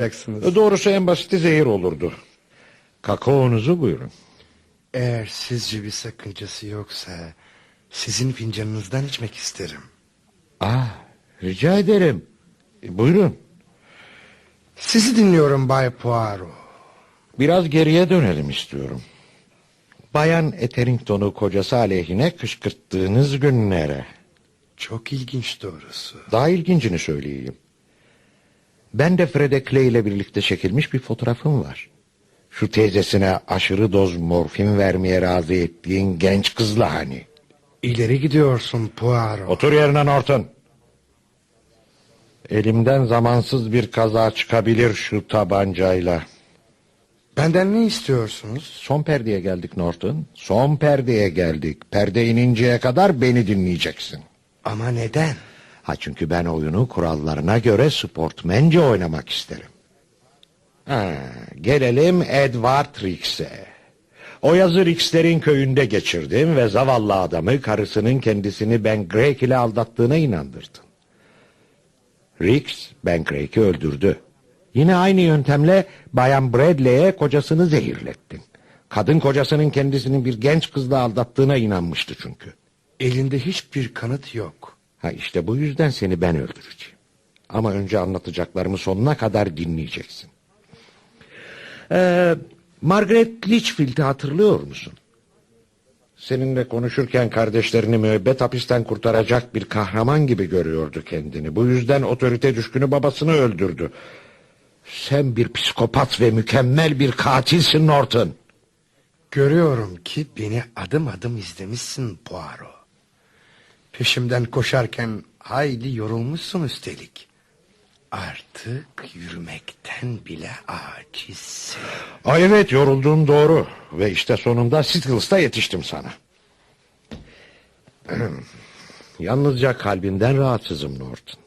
yapacaksınız. Doğrusu en basiti zehir olurdu. Kakaonuzu buyurun. Eğer sizce bir sakıncası yoksa sizin fincanınızdan içmek isterim. Ah, rica ederim. E, buyurun. Sizi dinliyorum Bay Poirot. Biraz geriye dönelim istiyorum. Bayan Etherington'u kocası aleyhine kışkırttığınız günlere. Çok ilginç doğrusu. Daha ilgincini söyleyeyim. Ben de Fred Clay ile birlikte çekilmiş bir fotoğrafım var. Şu teyzesine aşırı doz morfin vermeye razı ettiğin genç kızla hani. İleri gidiyorsun Poirot. Otur yerine Norton. Elimden zamansız bir kaza çıkabilir şu tabancayla. Benden ne istiyorsunuz? Son perdeye geldik Norton. Son perdeye geldik. Perde ininceye kadar beni dinleyeceksin. Ama neden? Ha çünkü ben oyunu kurallarına göre sportmence oynamak isterim. Ha, gelelim Edward Rix'e. O yazı Rix'lerin köyünde geçirdim ve zavallı adamı karısının kendisini Ben Greg ile aldattığına inandırdın. Rix Ben Greg'i öldürdü. Yine aynı yöntemle Bayan Bradley'e kocasını zehirlettin. Kadın kocasının kendisini bir genç kızla aldattığına inanmıştı çünkü. Elinde hiçbir kanıt yok. Ha işte bu yüzden seni ben öldüreceğim. Ama önce anlatacaklarımı sonuna kadar dinleyeceksin. Ee, Margaret Litchfield'i hatırlıyor musun? Seninle konuşurken kardeşlerini müebbet hapisten kurtaracak bir kahraman gibi görüyordu kendini. Bu yüzden otorite düşkünü babasını öldürdü. Sen bir psikopat ve mükemmel bir katilsin Norton. Görüyorum ki beni adım adım izlemişsin Poirot. Peşimden koşarken hayli yorulmuşsun üstelik. Artık yürümekten bile acizsin. Ay evet yoruldun doğru. Ve işte sonunda Sittles'ta yetiştim sana. Yalnızca kalbinden rahatsızım Norton.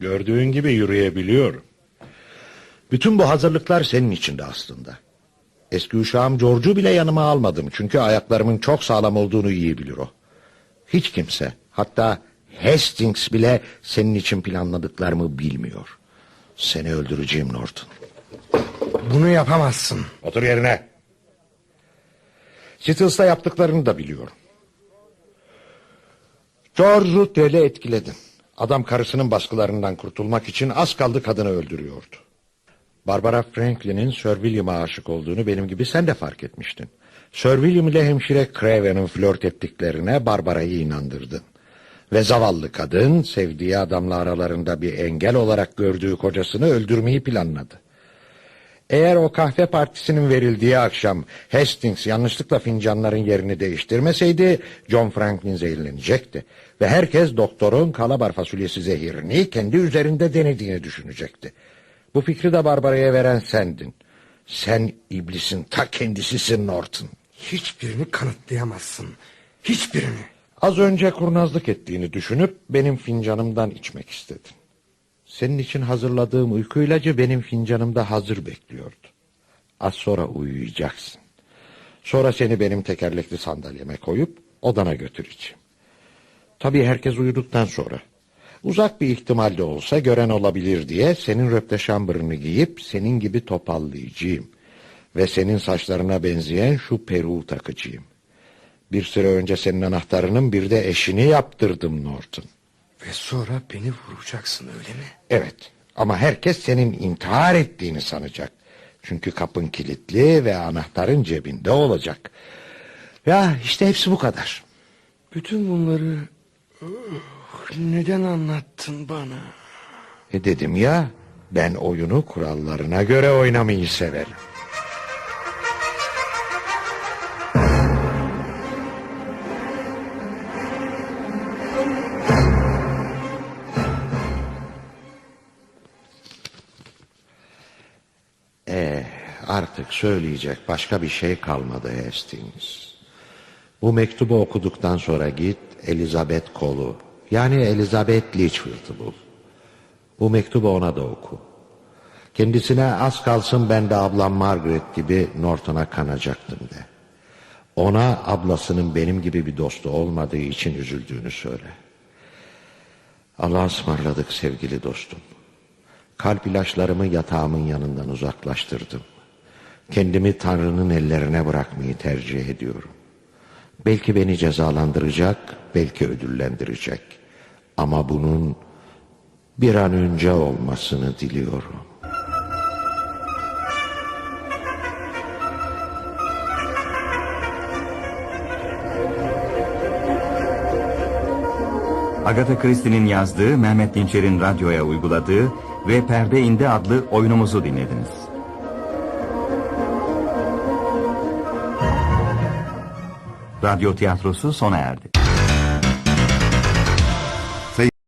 Gördüğün gibi yürüyebiliyorum. Bütün bu hazırlıklar senin içinde aslında. Eski uşağım George'u bile yanıma almadım. Çünkü ayaklarımın çok sağlam olduğunu iyi bilir o. Hiç kimse, hatta Hastings bile senin için planladıklarımı bilmiyor. Seni öldüreceğim Norton. Bunu yapamazsın. Otur yerine. Sittles'ta yaptıklarını da biliyorum. George'u deli etkiledin. Adam karısının baskılarından kurtulmak için az kaldı kadını öldürüyordu. Barbara Franklin'in Sir William'a aşık olduğunu benim gibi sen de fark etmiştin. Sir William ile hemşire Craven'ın flört ettiklerine Barbara'yı inandırdın. Ve zavallı kadın sevdiği adamla aralarında bir engel olarak gördüğü kocasını öldürmeyi planladı. Eğer o kahve partisinin verildiği akşam Hastings yanlışlıkla fincanların yerini değiştirmeseydi John Franklin zehirlenecekti. Ve herkes doktorun kalabar fasulyesi zehirini kendi üzerinde denediğini düşünecekti. Bu fikri de Barbara'ya veren sendin. Sen iblisin ta kendisisin Norton. Hiçbirini kanıtlayamazsın. Hiçbirini. Az önce kurnazlık ettiğini düşünüp benim fincanımdan içmek istedin. Senin için hazırladığım uyku ilacı benim fincanımda hazır bekliyordu. Az sonra uyuyacaksın. Sonra seni benim tekerlekli sandalyeme koyup odana götüreceğim. Tabii herkes uyuduktan sonra. Uzak bir ihtimal de olsa gören olabilir diye senin röpte şambırını giyip senin gibi topallayacağım. Ve senin saçlarına benzeyen şu peruğu takacağım. Bir süre önce senin anahtarının bir de eşini yaptırdım Norton. Ve sonra beni vuracaksın öyle mi? Evet ama herkes senin intihar ettiğini sanacak. Çünkü kapın kilitli ve anahtarın cebinde olacak. Ya işte hepsi bu kadar. Bütün bunları neden anlattın bana? E dedim ya ben oyunu kurallarına göre oynamayı severim. Eh, artık söyleyecek başka bir şey kalmadı Hastings. Bu mektubu okuduktan sonra git Elizabeth Cole'u yani Elizabeth Litchfield'ı bul. Bu mektubu ona da oku. Kendisine az kalsın ben de ablam Margaret gibi Norton'a kanacaktım de. Ona ablasının benim gibi bir dostu olmadığı için üzüldüğünü söyle. Allah'a ısmarladık sevgili dostum. Kalp ilaçlarımı yatağımın yanından uzaklaştırdım. Kendimi Tanrı'nın ellerine bırakmayı tercih ediyorum. Belki beni cezalandıracak, belki ödüllendirecek. Ama bunun bir an önce olmasını diliyorum. Agatha Christie'nin yazdığı, Mehmet Dinçer'in radyoya uyguladığı ve Perde İndi adlı oyunumuzu dinlediniz. Radyo tiyatrosu sona erdi.